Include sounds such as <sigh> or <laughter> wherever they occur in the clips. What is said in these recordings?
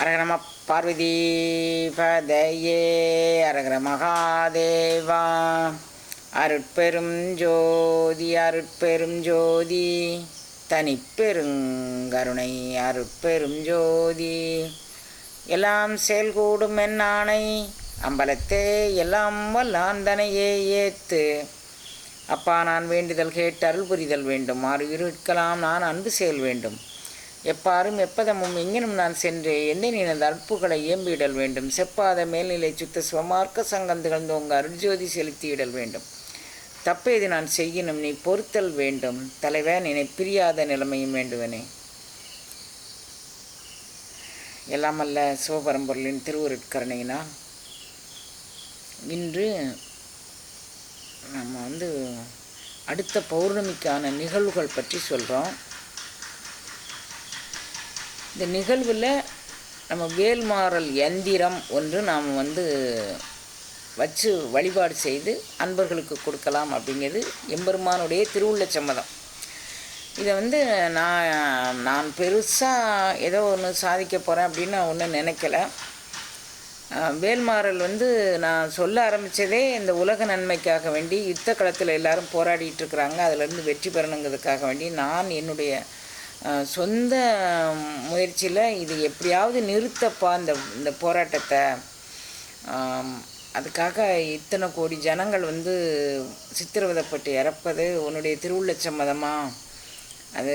அரகர நம பார்வதி பதையே அரகர மகாதேவா. அருட்பெரும் ஜோதி அருட்பெரும் ஜோதி தனிப்பெருங்கருணை அருட்பெரும் ஜோதி. எல்லாம் செயல்கூடும் என்னானை அம்பலத்தே எல்லாம் வல்லாந்தனையே ஏத்து. அப்பா நான் வேண்டுதல் கேட்டு அருள் புரிதல் வேண்டும். ஆறு இருக்கலாம் நான் அன்பு செயல் வேண்டும். எப்பாரும் எப்பதமும் எங்கினும் நான் சென்று எந்த நினைந்த அற்புகளை ஏம்பிடல் வேண்டும். செப்பாத மேல்நிலை சுத்த சுவமார்க்க சங்கம் உங்கள் அருள்ஜோதி செலுத்தியிடல் வேண்டும். தப்பேது நான் செய்யினும் நீ பொறுத்தல் வேண்டும். தலைவன் என்னை பிரியாத நிலைமையும் வேண்டுவனே. எல்லாமல்ல சிவபரம்பொருளின் திருவுருட்கரணையினா இன்று நம்ம வந்து அடுத்த பௌர்ணமிக்கான நிகழ்வுகள் பற்றி சொல்கிறோம் இந்த நிகழ்வில் நம்ம வேல்மாறல் எந்திரம் ஒன்று நாம் வந்து வச்சு வழிபாடு செய்து அன்பர்களுக்கு கொடுக்கலாம் அப்படிங்கிறது எம்பெருமானுடைய திருவுள்ள சம்மதம். இதை வந்து நான் நான் பெருசாக ஏதோ ஒன்று சாதிக்க போகிறேன் அப்படின்னு நான் ஒன்றும் நினைக்கல. வேல்மாறல் வந்து நான் சொல்ல ஆரம்பித்ததே இந்த உலக நன்மைக்காக வேண்டி யுத்த களத்தில் எல்லாரும் போராடிட்டு இருக்கிறாங்க. அதிலேருந்து வெற்றி பெறணுங்கிறதுக்காக வேண்டி நான் என்னுடைய சொந்த முயற்சியில் இது எப்படியாவது நிறுத்தப்பா இந்த இந்த போராட்டத்தை. அதுக்காக இத்தனை கோடி ஜனங்கள் வந்து சித்திரவதைப்பட்டு இறப்பது உன்னுடைய திருவுள்ள சம்மதமா அது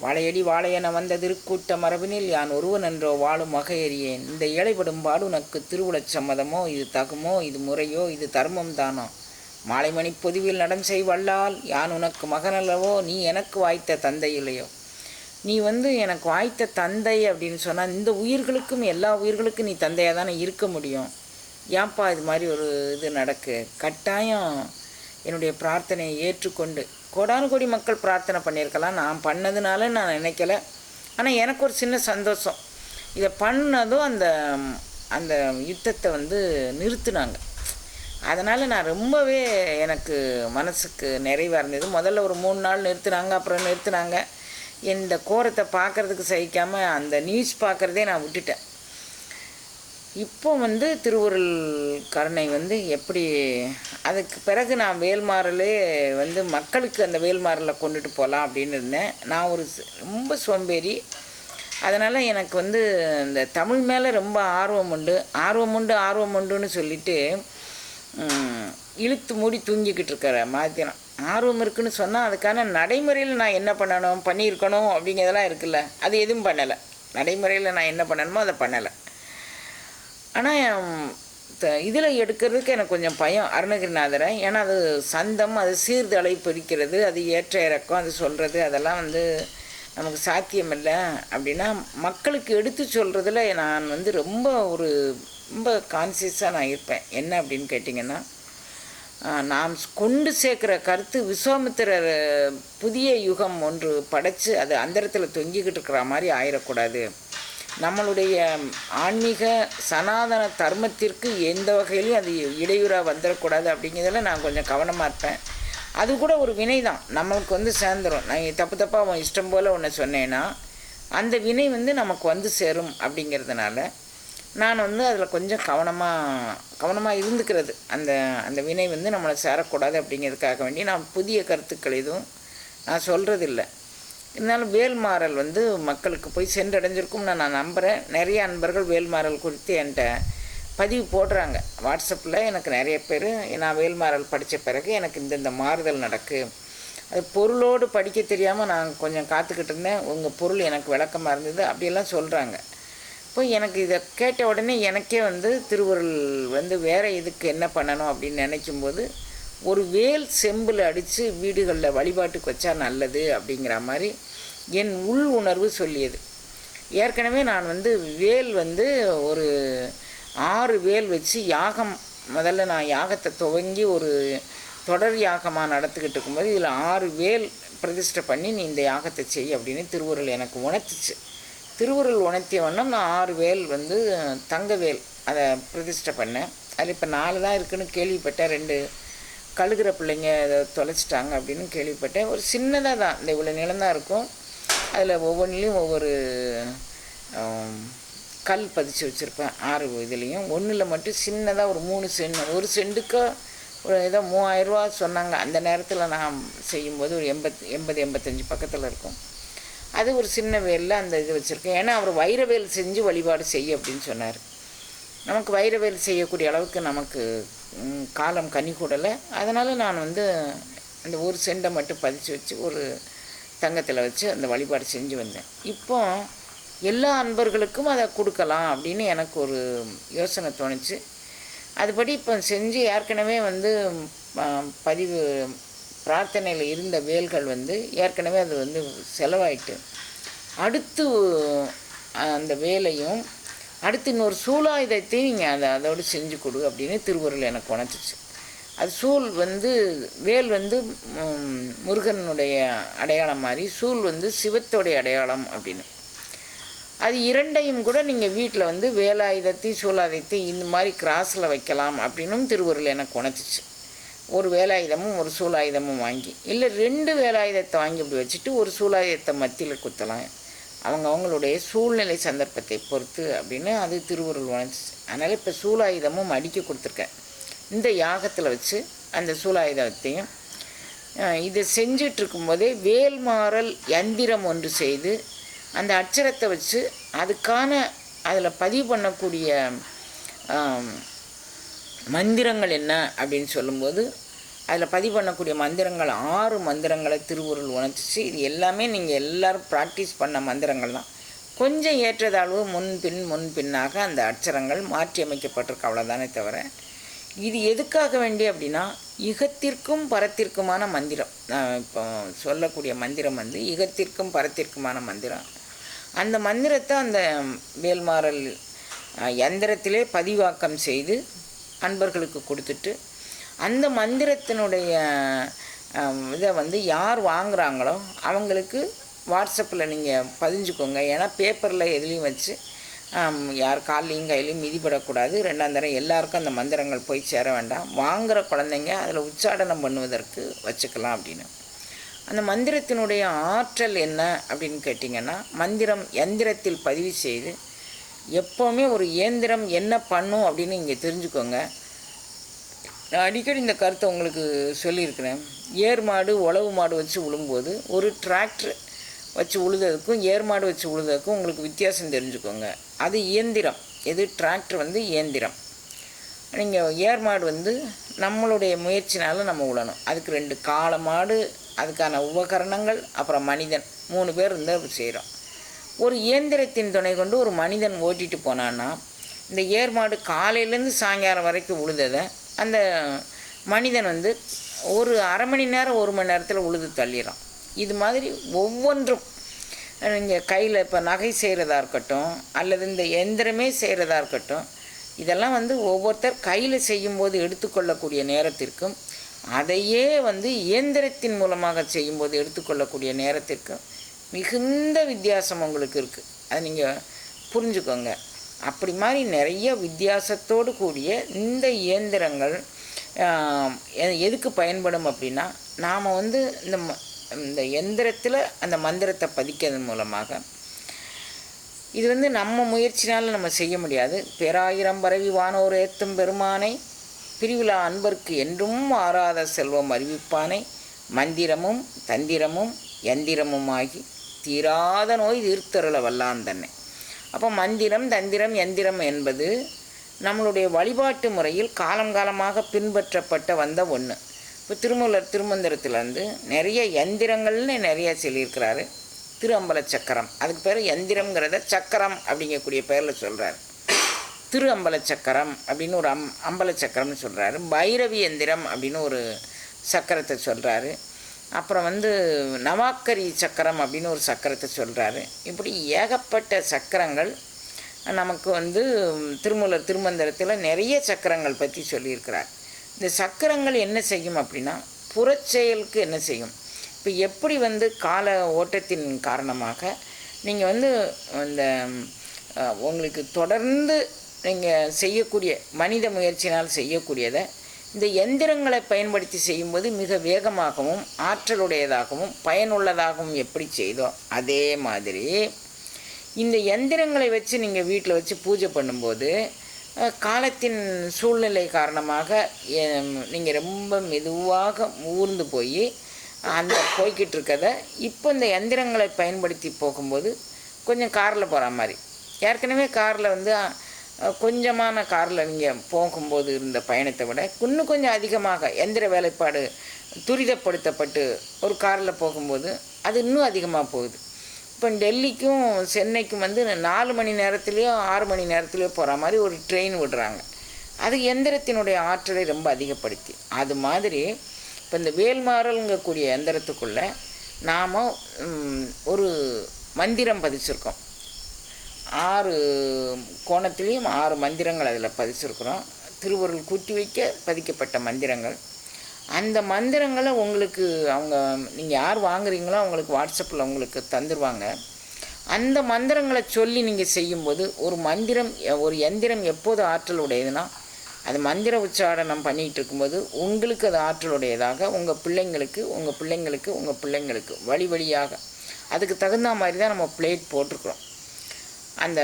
வாழையடி வாழையென வந்த திருக்கூட்ட மரபினில் யான் ஒருவன் என்றோ வாழும் வகையறியேன் இந்த ஏழைப்படும் பாடு உனக்கு திருவுளச் சம்மதமோ இது தகுமோ இது முறையோ இது தர்மம் தானோ? மாலைமணி பொதுவில் நடம் செய்வல்லால் யான் உனக்கு மகனல்லவோ நீ எனக்கு வாய்த்த தந்தை இல்லையோ? நீ வந்து எனக்கு வாய்த்த தந்தை அப்படின்னு சொன்னால் இந்த உயிர்களுக்கும் எல்லா உயிர்களுக்கும் நீ தந்தையாக தானே இருக்க முடியும்? ஏன்ப்பா இது மாதிரி ஒரு இது நடக்கு? கட்டாயம் என்னுடைய பிரார்த்தனையை ஏற்றுக்கொண்டு கோடானு கோடி மக்கள் பிரார்த்தனை பண்ணியிருக்கலாம். நான் பண்ணதுனால நான் நினைக்கல. ஆனால் எனக்கு ஒரு சின்ன சந்தோஷம். இதை பண்ணதும் அந்த அந்த யுத்தத்தை வந்து நிறுத்துனாங்க. அதனால் நான் ரொம்பவே எனக்கு மனசுக்கு நிறைவாக இருந்தது முதல்ல ஒரு மூணு நாள் நிறுத்தினாங்க அப்புறம் நிறுத்தினாங்க. இந்த கோரத்தை பார்க்குறதுக்கு சகிக்காமல் அந்த நியூஸ் பார்க்குறதே நான் விட்டுட்டேன். இப்போ வந்து திருவுருள் கருணை வந்து எப்படி அதுக்கு பிறகு நான் வேல்மாறலே வந்து மக்களுக்கு அந்த வேல்மாறலை கொண்டுட்டு போகலாம் அப்படின்னு இருந்தேன். நான் ஒரு ரொம்ப சோம்பேறி. அதனால் எனக்கு வந்து இந்த தமிழ் மேலே ரொம்ப ஆர்வம் உண்டு. ஆர்வம் உண்டு ஆர்வம் உண்டுன்னு சொல்லிவிட்டு இழுத்து மூடி தூங்கிக்கிட்டு இருக்கிற மாதிரிதான் ஆர்வம் இருக்குன்னு சொன்னால் அதுக்கான நடைமுறையில் நான் என்ன பண்ணணும் பண்ணியிருக்கணும் அப்படிங்கிறதெல்லாம் இருக்குல்ல. அது எதுவும் பண்ணலை. நடைமுறையில் நான் என்ன பண்ணணுமோ அதை பண்ணலை. ஆனால் இதில் எடுக்கிறதுக்கு எனக்கு கொஞ்சம் பயம் அருணகிரிநாதரை. ஏன்னா அது சந்தம் அது சீர்தலை பிரிக்கிறது அது ஏற்ற இறக்கம் அது சொல்கிறது அதெல்லாம் வந்து நமக்கு சாத்தியம் இல்லை அப்படின்னா மக்களுக்கு எடுத்து சொல்கிறதுல நான் வந்து ரொம்ப ஒரு ரொம்ப கான்சியஸாக நான் இருப்பேன். என்ன அப்படின்னு கேட்டிங்கன்னா நாம் கொண்டு சேர்க்குற கருத்து விஸ்வாமித்திரர் புதிய யுகம் ஒன்று படைத்து அது அந்தரத்தில் தொங்கிக்கிட்டு இருக்கிற மாதிரி ஆயிடக்கூடாது நம்மளுடைய ஆன்மீக சனாதன தர்மத்திற்கு எந்த வகையிலையும் அது இடையூறாக வந்துடக்கூடாது அப்படிங்கிறதுல நான் கொஞ்சம் கவனமாக இருப்பேன். அது கூட ஒரு வினை தான். நம்மளுக்கு வந்து சேர்ந்துடும் நான் தப்பு தப்பாக அவன் இஷ்டம் போல் ஒன்று சொன்னேன்னா அந்த வினை வந்து நமக்கு வந்து சேரும் அப்படிங்கிறதுனால நான் வந்து அதில் கொஞ்சம் கவனமாக கவனமாக இருந்துக்கிறது. அந்த அந்த வினை வந்து நம்மளை சேரக்கூடாது அப்படிங்கிறதுக்காக வேண்டி நான் புதிய கருத்துக்கள் எதுவும் நான் சொல்கிறதில்ல இருந்தாலும் வேல்மாறல் வந்து மக்களுக்கு போய் சென்றடைஞ்சிருக்கும்னு நான் நம்புகிறேன் நிறைய அன்பர்கள் வேல்மாறல் குறித்து என்கிட்ட பதிவு போடுறாங்க. வாட்ஸ்அப்பில் எனக்கு நிறைய பேர் நான் வேல்மாறல் படித்த பிறகு எனக்கு இந்தந்த மாறுதல் நடக்கு. அது பொருளோடு படிக்க தெரியாமல் நான் கொஞ்சம் காத்துக்கிட்டு இருந்தேன். உங்கள் பொருள் எனக்கு விளக்கமாக இருந்தது. அப்படியெல்லாம் சொல்கிறாங்க இப்போ எனக்கு இதை கேட்ட உடனே எனக்கே வந்து திருவுருள் வந்து வேறு இதுக்கு என்ன பண்ணணும் அப்படின்னு நினைக்கும்போது ஒரு வேல் செம்பில் அடித்து வீடுகளில் வழிபாட்டுக்கு வச்சா நல்லது அப்படிங்கிற மாதிரி என் உள் உணர்வு சொல்லியது. ஏற்கனவே நான் வந்து வேல் வந்து ஒரு ஆறு வேல் வச்சு யாகம் முதல்ல நான் யாகத்தை துவங்கி ஒரு தொடர் யாகமாக நடத்திக்கிட்டு இருக்கும்போது இதில் ஆறு வேல் பிரதிஷ்டை பண்ணி நீ இந்த யாகத்தை செய் அப்படின்னு திருவுருள் எனக்கு உணர்த்துச்சு. திருவுருள் உணர்த்திய வண்ணம் நான் ஆறு வேல் வந்து தங்க வேல் அதை பிரதிஷ்டை பண்ணேன். அதில் இப்போ நாலு தான் இருக்குன்னு கேள்விப்பட்டேன். ரெண்டு கழுகுற பிள்ளைங்க அதை தொலைச்சிட்டாங்க அப்படின்னு கேள்விப்பட்டேன். ஒரு சின்னதாக தான். இந்த இவ்வளோ நிலம்தான் இருக்கும். அதில் ஒவ்வொன்றிலையும் ஒவ்வொரு கல் பதிச்சு வச்சுருப்பேன் ஆறு இதுலேயும். ஒன்றில் மட்டும் சின்னதாக ஒரு மூணு சென்ட் ஒரு சென்ட்டுக்கு ஒரு ஏதோ மூவாயிரரூவா சொன்னாங்க. அந்த நேரத்தில் நான் செய்யும்போது ஒரு எண்பத் எண்பது எண்பத்தஞ்சு பக்கத்தில் இருக்கும். அது ஒரு சின்ன வேலில் அந்த இது வச்சுருக்கேன். ஏன்னா அவர் வைரவேல் செஞ்சு வழிபாடு செய்ய அப்படின்னு சொன்னார். நமக்கு வைரவேல் செய்யக்கூடிய அளவுக்கு நமக்கு காலம் கனி கூடலை. அதனால் நான் வந்து அந்த ஒரு செண்டை மட்டும் பதிச்சு வச்சு ஒரு தங்கத்தில் வச்சு அந்த வழிபாடு செஞ்சு வந்தேன். இப்போ எல்லா அன்பர்களுக்கும் அதை கொடுக்கலாம் அப்படின்னு எனக்கு ஒரு யோசனை தோணுச்சு. அதுபடி இப்போ செஞ்சு ஏற்கனவே வந்து பதிவு பிரார்த்தனையில் இருந்த வேல்கள் வந்து ஏற்கனவே அது வந்து செலவாயிட்டு. அடுத்து அந்த வேலையும் அடுத்து இன்னொரு சூலாயுதத்தையும் நீங்கள் அதை அதோடு செஞ்சு கொடு அப்படின்னு திருவருள் எனக்கு உணர்த்துச்சு. அது சூல் வந்து வேல் வந்து முருகனுடைய அடையாளம் மாதிரி சூல் வந்து சிவத்தோடைய அடையாளம் அப்படின்னு. அது இரண்டையும் கூட நீங்கள் வீட்டில் வந்து வேலாயுதத்தையும் சூலாயுதத்தையும் இந்த மாதிரி கிராஸில் வைக்கலாம் அப்படின்னும் திருவருள் எனக்கு உணர்த்துச்சு. ஒரு வேலாயுதமும் ஒரு சூலாயுதமும் வாங்கி. இல்லை ரெண்டு வேலாயுதத்தை வாங்கி இப்படி வச்சுட்டு ஒரு சூலாயுதத்தை மத்தியில் குத்தலாம். அவங்க அவங்களுடைய சூழ்நிலை சந்தர்ப்பத்தை பொறுத்து அப்படின்னு அது திருவருள் உணர்த்துச்சு. அதனால் இப்போ சூலாயுதமும் அடிக்க கொடுத்துருக்கேன். இந்த யாகத்தில் வச்சு அந்த சூலாயுதத்தையும் இதை செஞ்சிட்டு போதே வேல்மாறல் யந்திரம் ஒன்று செய்து அந்த அட்சரத்தை வச்சு அதுக்கான அதில் பதிவு பண்ணக்கூடிய மந்திரங்கள் என்ன அப்படின்னு சொல்லும்போது அதில் பதிவு பண்ணக்கூடிய மந்திரங்கள் ஆறு மந்திரங்களை திருவுருள் உணர்த்துச்சு. இது எல்லாமே நீங்கள் எல்லோரும் ப்ராக்டிஸ் பண்ண மந்திரங்கள் தான். கொஞ்சம் ஏற்றதாழ்வு முன் பின் முன் பின்னாக அந்த அட்சரங்கள் மாற்றி அமைக்கப்பட்டிருக்கு. அவ்வளோதானே தவிர இது எதுக்காக வேண்டி அப்படின்னா இகத்திற்கும் பரத்திற்குமான மந்திரம். நான் இப்போ சொல்லக்கூடிய மந்திரம் வந்து இகத்திற்கும் பரத்திற்குமான மந்திரம். அந்த மந்திரத்தை அந்த வேல்மாறல் எந்திரத்திலே யந்திரத்திலே பதிவாக்கம் செய்து அன்பர்களுக்கு கொடுத்துட்டு அந்த மந்திரத்தினுடைய இதை வந்து யார் வாங்குகிறாங்களோ அவங்களுக்கு வாட்ஸ்அப்பில் நீங்கள் பதிஞ்சுக்கோங்க. ஏன்னா பேப்பரில் எதுலேயும் வச்சு யார் கால்லையும் கையிலையும் மிதிப்படக்கூடாது ரெண்டாம் தரம் எல்லாருக்கும் அந்த மந்திரங்கள் போய் சேர வேண்டாம். வாங்குகிற குழந்தைங்க அதில் உச்சாடனம் பண்ணுவதற்கு வச்சுக்கலாம் அப்படின்னு. அந்த மந்திரத்தினுடைய ஆற்றல் என்ன அப்படின்னு கேட்டிங்கன்னா மந்திரம் எந்திரத்தில் பதிவு செய்து எப்போவுமே ஒரு இயந்திரம் என்ன பண்ணும் அப்படின்னு இங்கே தெரிஞ்சுக்கோங்க. நான் அடிக்கடி இந்த கருத்தை உங்களுக்கு சொல்லியிருக்கிறேன். ஏர் மாடு உழவு மாடு வச்சு உழும்போது ஒரு டிராக்டர் வச்சு உழுததுக்கும் ஏர் மாடு வச்சு உழுததுக்கும் உங்களுக்கு வித்தியாசம் தெரிஞ்சுக்கோங்க. அது இயந்திரம். எது? டிராக்டர் வந்து இயந்திரம். நீங்கள் ஏர் மாடு வந்து நம்மளுடைய முயற்சினால் நம்ம உழணும். அதுக்கு ரெண்டு காளை மாடு அதுக்கான உபகரணங்கள் அப்புறம் மனிதன். மூணு பேர் இருந்தால் செய்கிறோம் ஒரு இயந்திரத்தின் துணை கொண்டு ஒரு மனிதன் ஓட்டிட்டு போனான்னா இந்த ஏர்மாடு காலையிலேருந்து சாயங்காலம் வரைக்கும் உழுததை அந்த மனிதன் வந்து ஒரு அரை மணி நேரம் ஒரு மணி நேரத்தில் உழுது தள்ளிடுறான் இது மாதிரி ஒவ்வொன்றும் இங்கே கையில் இப்போ நகை செய்கிறதா இருக்கட்டும் அல்லது இந்த எந்திரமே செய்கிறதா இருக்கட்டும் இதெல்லாம் வந்து ஒவ்வொருத்தர் கையில் செய்யும்போது எடுத்துக்கொள்ளக்கூடிய நேரத்திற்கும் அதையே வந்து இயந்திரத்தின் மூலமாக செய்யும்போது எடுத்துக்கொள்ளக்கூடிய நேரத்திற்கும் மிகுந்த வித்தியாசம் உங்களுக்கு இருக்குது அது நீங்கள் புரிஞ்சுக்கோங்க. அப்படி மாதிரி நிறைய வித்தியாசத்தோடு கூடிய இந்த இயந்திரங்கள் எ- எதுக்கு பயன்படும் அப்படின்னா நாம் வந்து இந்த ம- இந்த எந்திரத்தில் அந்த மந்திரத்தை பதிக்கிறதன் மூலமாக இது வந்து நம்ம முயற்சினால் நம்ம செய்ய முடியாது. பேராயிரம் பரவி வானோர் ஏத்தும் பெருமானை பிரிவிழா அன்பர்க்கு என்றும் ஆறாத செல்வம் அறிவிப்பானை. மந்திரமும் தந்திரமும் எந்திரமுமாகி தீராத நோய் தீர்த்தருள வல்லான் தன்னை அப்போ மந்திரம் தந்திரம் எந்திரம் என்பது நம்மளுடைய வழிபாட்டு முறையில் காலம் காலமாக பின்பற்றப்பட்ட வந்த ஒன்று இப்போ திருமூலர் திருமந்திரத்தில் வந்து நிறைய எந்திரங்கள்னு நிறைய சொல்லியிருக்கிறாரு. திரு அம்பல சக்கரம். அதுக்கு பேர் எந்திரம்ங்கிறத சக்கரம் அப்படிங்கக்கூடிய பேரில் சொல்கிறார் திரு அம்பல சக்கரம் அப்படின்னு ஒரு அம் அம்பல சக்கரம்னு சொல்கிறாரு பைரவி எந்திரம் அப்படின்னு ஒரு சக்கரத்தை சொல்கிறாரு அப்புறம் வந்து நவாக்கரி சக்கரம் அப்படின்னு ஒரு சக்கரத்தை சொல்கிறாரு இப்படி ஏகப்பட்ட சக்கரங்கள் நமக்கு வந்து திருமூலர் திருமந்திரத்தில் நிறைய சக்கரங்கள் பற்றி சொல்லியிருக்கிறார். இந்த சக்கரங்கள் என்ன செய்யும் அப்படின்னா புறச்செயலுக்கு என்ன செய்யும்? இப்போ எப்படி வந்து கால ஓட்டத்தின் காரணமாக நீங்கள் வந்து இந்த உங்களுக்கு தொடர்ந்து நீங்கள் செய்யக்கூடிய மனித முயற்சினால் செய்யக்கூடியதை இந்த எந்திரங்களை பயன்படுத்தி செய்யும்போது மிக வேகமாகவும் ஆற்றலுடையதாகவும் பயனுள்ளதாகவும் எப்படி செய்தோம் அதே மாதிரி இந்த எந்திரங்களை வச்சு நீங்கள் வீட்டில் வச்சு பூஜை பண்ணும்போது காலத்தின் சூழ்நிலை காரணமாக நீங்கள் ரொம்ப மெதுவாக ஊர்ந்து போய் அந்த போய்கிட்டு இருக்கதை இப்போ இந்த எந்திரங்களை பயன்படுத்தி போகும்போது கொஞ்சம் காரில் போகிற மாதிரி. ஏற்கனவே காரில் வந்து கொஞ்சமான காரில் நீங்கள் போகும்போது இருந்த பயணத்தை விட இன்னும் கொஞ்சம் அதிகமாக எந்திர வேலைப்பாடு துரிதப்படுத்தப்பட்டு ஒரு காரில் போகும்போது அது இன்னும் அதிகமாக போகுது. இப்போ டெல்லிக்கும் சென்னைக்கும் வந்து நாலு மணி நேரத்துலேயோ ஆறு மணி நேரத்துலேயோ போகிற மாதிரி ஒரு ட்ரெயின் விடுறாங்க. அது எந்திரத்தினுடைய ஆற்றலை ரொம்ப அதிகப்படுத்தி. அது மாதிரி இப்போ இந்த வேல்மாறல்ங்கக்கூடிய எந்திரத்துக்குள்ளே நாம் ஒரு மந்திரம் பதிச்சிருக்கோம். ஆறு கோணத்துலேயும் ஆறு மந்திரங்கள் அதில் பதிச்சிருக்கிறோம். திருவருள் கூட்டி வைக்க பதிக்கப்பட்ட மந்திரங்கள். அந்த மந்திரங்களை உங்களுக்கு அவங்க நீங்கள் யார் வாங்குறீங்களோ அவங்களுக்கு வாட்ஸ்அப்பில் உங்களுக்கு தந்துடுவாங்க அந்த மந்திரங்களை சொல்லி நீங்கள் செய்யும்போது ஒரு மந்திரம் ஒரு எந்திரம் எப்போது ஆற்றல் உடையதுன்னா அது மந்திர உச்சாரணம் பண்ணிகிட்டு இருக்கும்போது உங்களுக்கு அது ஆற்றலுடையதாக உங்கள் பிள்ளைங்களுக்கு உங்கள் பிள்ளைங்களுக்கு உங்கள் பிள்ளைங்களுக்கு வழி வழியாக அதுக்கு தகுந்த மாதிரி தான் நம்ம பிளேட் போட்டிருக்கிறோம். அந்த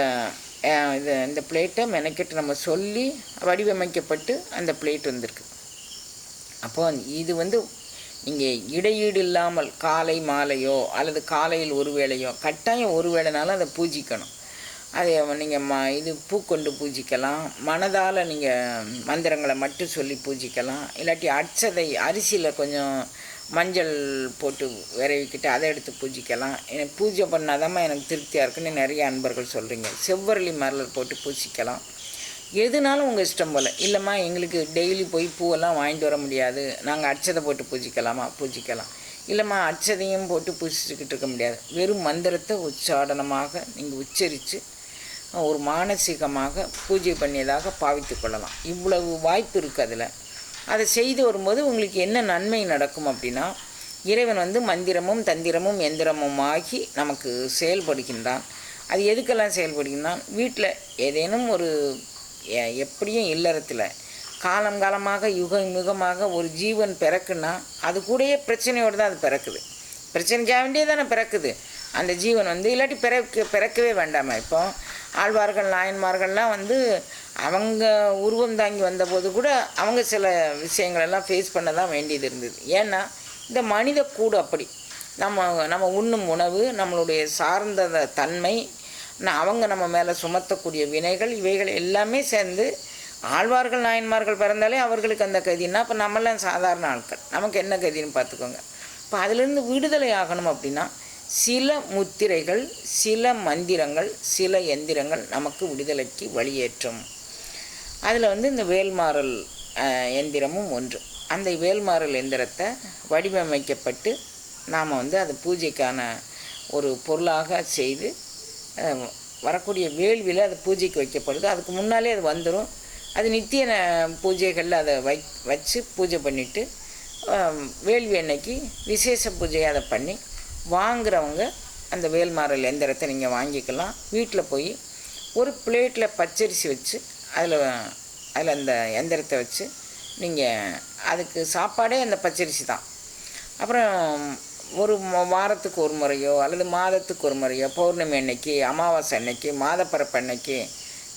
இது இந்த பிளேட்டை மெனக்கெட்டு நம்ம சொல்லி வடிவமைக்கப்பட்டு அந்த பிளேட் வந்திருக்கு. அப்போ இது வந்து நீங்கள் இடையீடு இல்லாமல் காலை மாலையோ அல்லது காலையில் ஒரு வேளையோ கட்டாயம் ஒரு வேளைனாலும் அதை பூஜிக்கணும். அதை நீங்கள் ம இது பூக்கொண்டு பூஜிக்கலாம். மனதால் நீங்கள் மந்திரங்களை மட்டும் சொல்லி பூஜிக்கலாம். இல்லாட்டி அட்சதை அரிசியில் கொஞ்சம் மஞ்சள் போட்டு விரவிக்கிட்டு அதை எடுத்து பூஜிக்கலாம். எனக்கு பூஜை பண்ணாதாம்மா எனக்கு திருப்தியாக இருக்குன்னு நிறைய அன்பர்கள் சொல்கிறீங்க செவ்வரளி மரலர் போட்டு பூசிக்கலாம் எதுனாலும் உங்கள் இஷ்டம் போல். இல்லைம்மா எங்களுக்கு டெய்லி போய் பூவெல்லாம் வாங்கிட்டு வர முடியாது. நாங்கள் அச்சதை போட்டு பூஜிக்கலாமா? பூஜிக்கலாம். இல்லைம்மா அச்சதையும் போட்டு பூசிச்சுக்கிட்டு இருக்க முடியாது. வெறும் மந்திரத்தை உச்சாடனமாக நீங்கள் உச்சரித்து ஒரு மானசீகமாக பூஜை பண்ணியதாக பாவித்து கொள்ளலாம். இவ்வளவு வாய்ப்பு இருக்குது அதில். அதை செய்து வரும்போது உங்களுக்கு என்ன நன்மை நடக்கும் அப்படின்னா இறைவன் வந்து மந்திரமும் தந்திரமும் எந்திரமும் ஆகி நமக்கு செயல்படுகின்றான். அது எதுக்கெல்லாம் செயல்படுகின்றான்? வீட்டில் ஏதேனும் ஒரு எ- எப்படியும் இல்லறத்தில் காலம் காலமாக யுகம் யுகமாக ஒரு ஜீவன் பிறக்குன்னா அது கூடயே பிரச்சனையோடு தான் அது பிறக்குது. பிரச்சனைக்காக வேண்டியே தானே பிறக்குது. அந்த ஜீவன் வந்து இல்லாட்டி பிறக்க பிறக்கவே வேண்டாமா இப்போ? ஆழ்வார்கள் நாயன்மார்கள்லாம் வந்து அவங்க உருவம் தாங்கி வந்தபோது கூட அவங்க சில விஷயங்களெல்லாம் ஃபேஸ் பண்ண தான் வேண்டியது இருந்தது. ஏன்னா இந்த மனித கூடு அப்படி. நம்ம நம்ம உண்ணும் உணவு நம்மளுடைய சார்ந்த தன்மை அவங்க நம்ம மேலே சுமத்தக்கூடிய வினைகள் இவைகள் எல்லாமே சேர்ந்து ஆழ்வார்கள் நாயன்மார்கள் பிறந்தாலே அவர்களுக்கு அந்த கதின்னா இப்போ நம்மளாம் சாதாரண ஆட்கள். நமக்கு என்ன கதின்னு பார்த்துக்கோங்க. இப்போ அதிலிருந்து விடுதலை ஆகணும் அப்படின்னா சில முத்திரைகள் சில மந்திரங்கள் சில எந்திரங்கள் நமக்கு விடுதலைக்கு வழியேற்றும். அதில் வந்து இந்த வேல்மாறல் எந்திரமும் ஒன்று. அந்த வேல்மாறல் எந்திரத்தை வடிவமைக்கப்பட்டு நாம் வந்து அது பூஜைக்கான ஒரு பொருளாக செய்து வரக்கூடிய வேள்வியில் அது பூஜைக்கு வைக்கப்படுது. அதுக்கு முன்னாலே அது வந்துடும் அது நித்திய பூஜைகளில் அதை வை வச்சு பூஜை பண்ணிவிட்டு வேள்வி அன்னைக்கு விசேஷ பூஜையை அதை பண்ணி வாங்குறவங்க அந்த வேல்மாறல் எந்திரத்தை நீங்கள் வாங்கிக்கலாம். வீட்டில் போய் ஒரு பிளேட்டில் பச்சரிசி வச்சு அதில் அதில் அந்த எந்திரத்தை வச்சு நீங்கள் அதுக்கு சாப்பாடே அந்த பச்சரிசி தான். அப்புறம் ஒரு வாரத்துக்கு ஒரு முறையோ அல்லது மாதத்துக்கு ஒரு முறையோ பௌர்ணமி அன்னைக்கு அமாவாசை அன்னைக்கு மாதப்பரப்பு அன்னைக்கு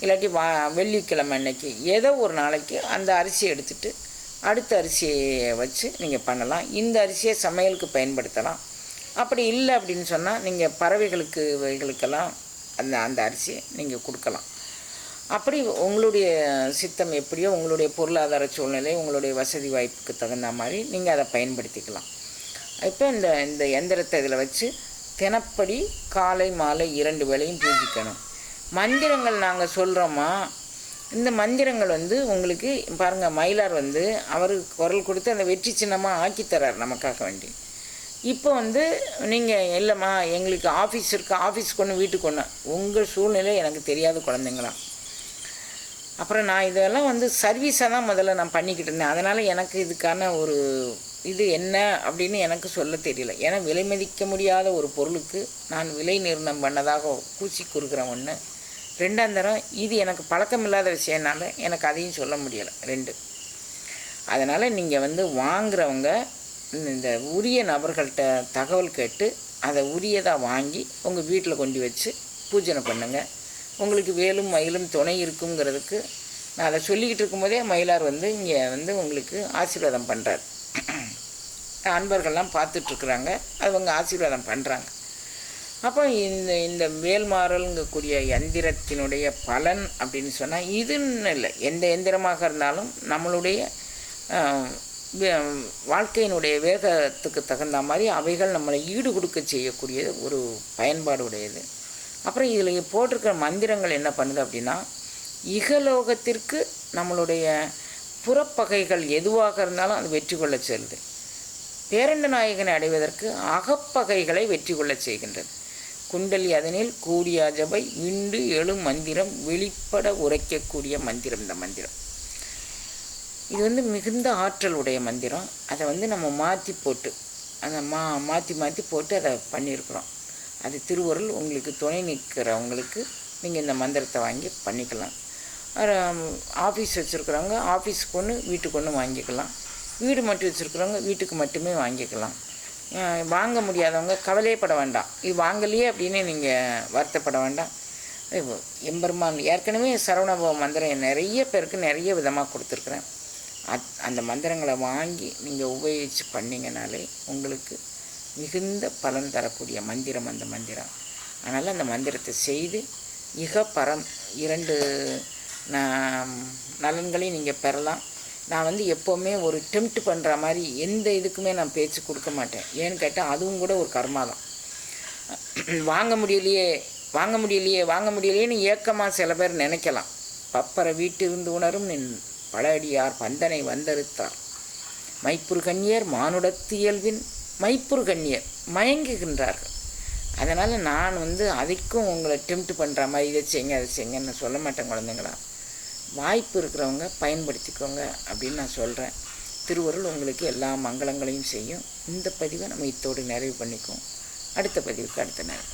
இல்லாட்டி வா வெள்ளிக்கிழமை அன்னைக்கு ஏதோ ஒரு நாளைக்கு அந்த அரிசியை எடுத்துட்டு அடுத்த அரிசியை வச்சு நீங்கள் பண்ணலாம். இந்த அரிசியை சமையலுக்கு பயன்படுத்தலாம். அப்படி இல்லை அப்படின்னு சொன்னால் நீங்கள் பறவைகளுக்கு வகைகளுக்கெல்லாம் அந்த அந்த அரிசியை நீங்கள் கொடுக்கலாம். அப்படி உங்களுடைய சித்தம் எப்படியோ உங்களுடைய பொருளாதார சூழ்நிலை உங்களுடைய வசதி வாய்ப்புக்கு தகுந்த மாதிரி நீங்கள் அதை பயன்படுத்திக்கலாம். இப்போ இந்த இந்த எந்திரத்தை இதில் வச்சு தினப்படி காலை மாலை இரண்டு வேளையும் பூஜிக்கணும். மந்திரங்கள் நாங்கள் சொல்கிறோமா இந்த மந்திரங்கள் வந்து உங்களுக்கு பாருங்கள் மயிலார் வந்து அவர் குரல் கொடுத்து அந்த வெற்றி சின்னமாக ஆக்கி தரார் நமக்காக வேண்டி. இப்போ வந்து நீங்கள் இல்லைம்மா எங்களுக்கு ஆஃபீஸ் இருக்குது ஆஃபீஸ் கொண்டு வீட்டுக்கு ஒன்று உங்கள் சூழ்நிலை எனக்கு தெரியாத குழந்தைங்களா? அப்புறம் நான் இதெல்லாம் வந்து சர்வீஸாக தான் முதல்ல நான் பண்ணிக்கிட்டு இருந்தேன். அதனால் எனக்கு இதுக்கான ஒரு இது என்ன அப்படின்னு எனக்கு சொல்ல தெரியல. ஏன்னா விலை மதிக்க முடியாத ஒரு பொருளுக்கு நான் விலை நிர்ணயம் பண்ணதாக கூச்சி கொடுக்குறேன் ஒன்று ரெண்டாம் தரம் இது எனக்கு பழக்கமில்லாத விஷயம்னால எனக்கு அதையும் சொல்ல முடியலை. ரெண்டு அதனால் நீங்கள் வந்து வாங்குறவங்க இந்த உரிய நபர்கள்ட்ட தகவல் கேட்டு அதை உரியதாக வாங்கி உங்கள் வீட்டில் கொண்டு வச்சு பூஜனை பண்ணுங்கள் உங்களுக்கு வேலும் மயிலும் துணை இருக்குங்கிறதுக்கு நான் அதை சொல்லிக்கிட்டு இருக்கும்போதே மயிலார் வந்து இங்கே வந்து உங்களுக்கு ஆசீர்வாதம் பண்ணுறார் <clears throat> அன்பர்கள்லாம் பார்த்துட்ருக்குறாங்க அவங்க ஆசீர்வாதம் பண்ணுறாங்க அப்போ இந்த இந்த வேல்மாறல்ங்கக்கூடிய எந்திரத்தினுடைய பலன் அப்படின்னு சொன்னால் இதுன்னு இல்லை. எந்த எந்திரமாக இருந்தாலும் நம்மளுடைய வே- வாழ்க்கையினுடைய வேகத்துக்கு தகுந்த மாதிரி அவைகள் நம்மளை ஈடு கொடுக்க செய்யக்கூடிய ஒரு பயன்பாடு உடையது அப்புறம் இதில் போட்டிருக்கிற மந்திரங்கள் என்ன பண்ணுது அப்படின்னா இகலோகத்திற்கு நம்மளுடைய புறப்பகைகள் எதுவாக இருந்தாலும் அது வெற்றி கொள்ளச் செல்லுது பேரண்ட நாயகனை அடைவதற்கு அகப்பகைகளை வெற்றி கொள்ளச் செய்கின்றது. குண்டலி அதனில் கூடிய ஜபை விண்டு எழு மந்திரம் வெளிப்பட உரைக்கக்கூடிய மந்திரம் இந்த மந்திரம். இது வந்து மிகுந்த ஆற்றல் உடைய மந்திரம். அதை வந்து நம்ம மாற்றி போட்டு அதை மா மாற்றி மாற்றி போட்டு அதை பண்ணியிருக்கிறோம். அது திருவருள் உங்களுக்கு துணை நிற்கிறவங்களுக்கு நீங்கள் இந்த மந்திரத்தை வாங்கி பண்ணிக்கலாம். ஆஃபீஸ் வச்சுருக்குறவங்க ஆஃபீஸுக்கு ஒன்று வீட்டுக்கு ஒன்று வாங்கிக்கலாம். வீடு மட்டும் வச்சுருக்குறவங்க வீட்டுக்கு மட்டுமே வாங்கிக்கலாம். வாங்க முடியாதவங்க கவலையப்பட வேண்டாம். இது வாங்கலையே அப்படின்னு நீங்கள் வருத்தப்பட வேண்டாம். எம்பெருமான் ஏற்கனவே சரவணபவ மந்திரம் நிறைய பேருக்கு நிறைய விதமாக கொடுத்துருக்குறேன். அத் அந்த மந்திரங்களை வாங்கி நீங்கள் உபயோகித்து பண்ணிங்கனாலே உங்களுக்கு மிகுந்த பலன் தரக்கூடிய மந்திரம் அந்த மந்திரம். அதனால் அந்த மந்திரத்தை செய்து இக பரம் இரண்டு நலன்களையும் நீங்கள் பெறலாம். நான் வந்து எப்போவுமே ஒரு டெம்ப்ட் பண்ணுற மாதிரி எந்த இதுக்குமே நான் பேச்சு கொடுக்க மாட்டேன். ஏன்னு கேட்டால் அதுவும் கூட ஒரு கர்மா தான். வாங்க முடியலையே வாங்க முடியலையே வாங்க முடியலையேன்னு ஏக்கமாக சில பேர் நினைக்கலாம். பப்பர வீட்டிருந்து உணரும் நின் பழடியார் பந்தனை வந்தறுத்தார். மைப்புரு கண்ணியர் மானுடத்து இயல்பின் மைப்புரு கண்ணியர் மயங்குகின்றார்கள். அதனால் நான் வந்து அதுக்கும் உங்களை டெம்ட் பண்ணுற மாதிரி இதை செய்யுங்க அதை செய்யுங்கன்னு சொல்ல மாட்டேன் குழந்தைங்களா. வாய்ப்பு இருக்கிறவங்க பயன்படுத்திக்கோங்க அப்படின்னு நான் சொல்கிறேன் திருவருள் உங்களுக்கு எல்லா மங்களங்களையும் செய்யும். இந்த பதிவை நம்ம இத்தோடு நிறைவு பண்ணிக்குவோம். அடுத்த பதிவுக்கு அடுத்த நேரம்.